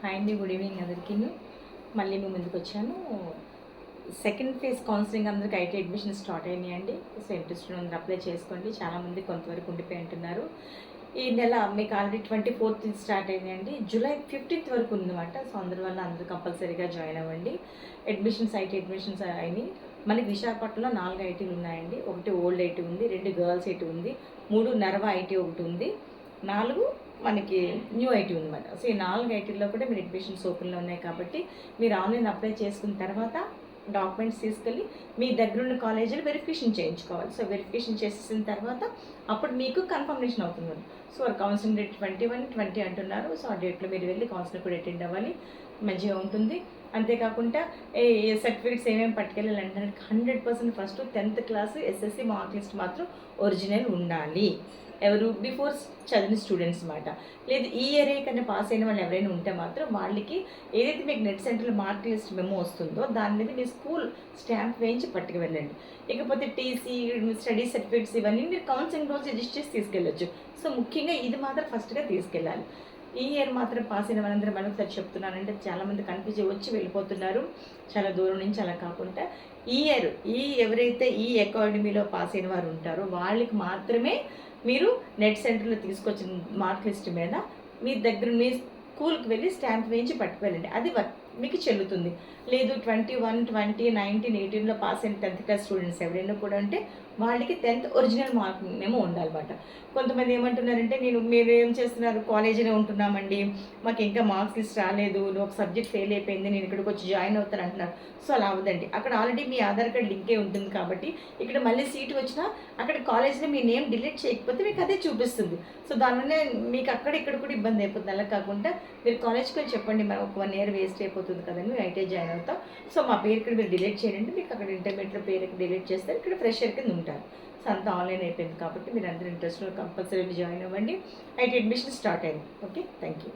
Hi అండి good evening అందరికీ. మళ్ళీ మీ ముందుకు వచ్చాను. సెకండ్ ఫేజ్ కౌన్సిలింగ్ అందరికి ఐటీ అడ్మిషన్ స్టార్ట్ అయినాయండి. సో ఇంట్రెస్ట్ ఉంది అప్లై చేసుకోండి. చాలామంది కొంతవరకు ఉండిపోయి ఉంటున్నారు. ఈ నెల మీకు ఆల్రెడీ ట్వంటీ ఫోర్త్ స్టార్ట్ అయిందండి జూలై ఫిఫ్టీన్త్ వరకు ఉందన్నమాట. సో అందరి వల్ల అందరూ కంపల్సరీగా జాయిన్ అవ్వండి. అడ్మిషన్స్ ఐటీ అడ్మిషన్స్ అయినాయి. మనకి విశాఖపట్నంలో నాలుగు ఐటీలు ఉన్నాయండి. ఒకటి ఓల్డ్ ఐటీ ఉంది రెండు గర్ల్స్ ఐటీ ఉంది మూడు నర్వ ఐటీ ఒకటి ఉంది. నాలుగు మనకి న్యూ ఐటీ ఉందన్నమాట. సో ఈ నాలుగు ఐటీల్లో కూడా మీరు అడ్మిషన్స్ ఓపెన్లో ఉన్నాయి కాబట్టి మీరు ఆన్లైన్ అప్లై చేసుకున్న తర్వాత డాక్యుమెంట్స్ తీసుకెళ్ళి మీ దగ్గర ఉన్న కాలేజీలో వెరిఫికేషన్ చేయించుకోవాలి. సో వెరిఫికేషన్ చేసేసిన తర్వాత అప్పుడు మీకు కన్ఫర్మేషన్ అవుతుంది so counselling date twenty one twenty అంటున్నారు. సో ఆ డేట్లో మీరు వెళ్ళి కౌన్సిలింగ్ కూడా అటెండ్ అవ్వాలి. మంచిగా ఉంటుంది. అంతేకాకుండా ఏ సర్టిఫికేట్స్ ఏమేమి పట్టుకెళ్ళాలంటే hundred percent first tenth class SSC mark list మాత్రం ఒరిజినల్ ఉండాలి. ఎవరు? బిఫోర్ చదివిన స్టూడెంట్స్ మాట. లేదు ఈ ఇయర్ కన్నా పాస్ అయిన వాళ్ళు ఎవరైనా ఉంటే మాత్రం వాళ్ళకి ఏదైతే మీకు నెట్ సెంటర్లో మార్క్ లిస్ట్ మెమో వస్తుందో దాని మీద మీ స్కూల్ స్టాంప్ వేయించి పట్టుకు వెళ్ళండి ఇకపోతే టీసీ స్టడీ సర్టిఫికేట్స్ ఇవన్నీ మీరు కౌన్సిలింగ్ రోజు రిజిస్టర్ చేసి తీసుకెళ్ళొచ్చు. సో ముఖ్యంగా ఇది మాత్రం ఫస్ట్గా తీసుకెళ్ళాలి. ఈ ఇయర్ మాత్రం పాస్ అయిన వాళ్ళందరూ మనం ఒకసారి చెప్తున్నానంటే చాలామంది కన్ఫ్యూజ్ వచ్చి వెళ్ళిపోతున్నారు. చాలా దూరం నుంచి అలా కాకుండా ఈ ఇయర్ ఈ ఎవరైతే ఈ అకాడమీలో పాస్ అయిన వారు ఉంటారో వాళ్ళకి మాత్రమే మీరు నెట్ సెంటర్లో తీసుకొచ్చిన మార్క్ లిస్ట్ మీద మీ దగ్గర మీ స్కూల్కి వెళ్ళి స్టాంప్ వేయించి పట్టుకెళ్ళండి. అది మీకు చెల్లుతుంది. లేదు ట్వంటీ వన్ ట్వంటీ నైన్టీన్ ఎయిటీన్లో పాస్ అయిన టెన్త్ క్లాస్ స్టూడెంట్స్ ఎవరైనా కూడా ఉంటే వాళ్ళకి టెన్త్ ఒరిజినల్ మార్క్ మేము ఉండాలన్నమాట. కొంతమంది ఏమంటున్నారంటే నేను మీరు ఏం చేస్తున్నారు? కాలేజీలో ఉంటున్నామండి. మాకు ఇంకా మార్క్స్ లిస్ట్ రాలేదు. నువ్వు ఒక సబ్జెక్ట్ ఫెయిల్ అయిపోయింది. నేను ఇక్కడికి వచ్చి జాయిన్ అవుతాను అంటున్నారు. సో అలా అవ్వదండి. అక్కడ ఆల్రెడీ మీ ఆధార్ కార్డ్ లింకే ఉంటుంది కాబట్టి ఇక్కడ మళ్ళీ సీట్ వచ్చినా అక్కడ కాలేజీలో మీ నేమ్ డిలీట్ చేయకపోతే మీకు అదే చూపిస్తుంది. సో దానివల్ల మీకు అక్కడ ఇక్కడ కూడా ఇబ్బంది అయిపోతుంది. అలా కాకుండా మీరు కాలేజ్కి వెళ్ళి చెప్పండి మనం ఒక వన్ ఇయర్ వేస్ట్ అయిపోతుంది కదండి మేము ఐటీ జాయిన్ అవుతాం సో మా పేరు ఇక్కడ మీరు డిలీట్ చేయండి మీకు అక్కడ ఇంటర్మీడియట్లో పేరు ఇక్కడ డిలీట్ చేస్తే ఇక్కడ ఫ్రెషర్ కింద ఉంటారు. సో అంతా ఆన్లైన్ అయిపోయింది కాబట్టి మీరు అందరూ ఇంట్రెస్ట్ కంపల్సరీ జాయిన్ అవ్వండి. ఐటీ అడ్మిషన్ స్టార్ట్ అయింది. Okay thank you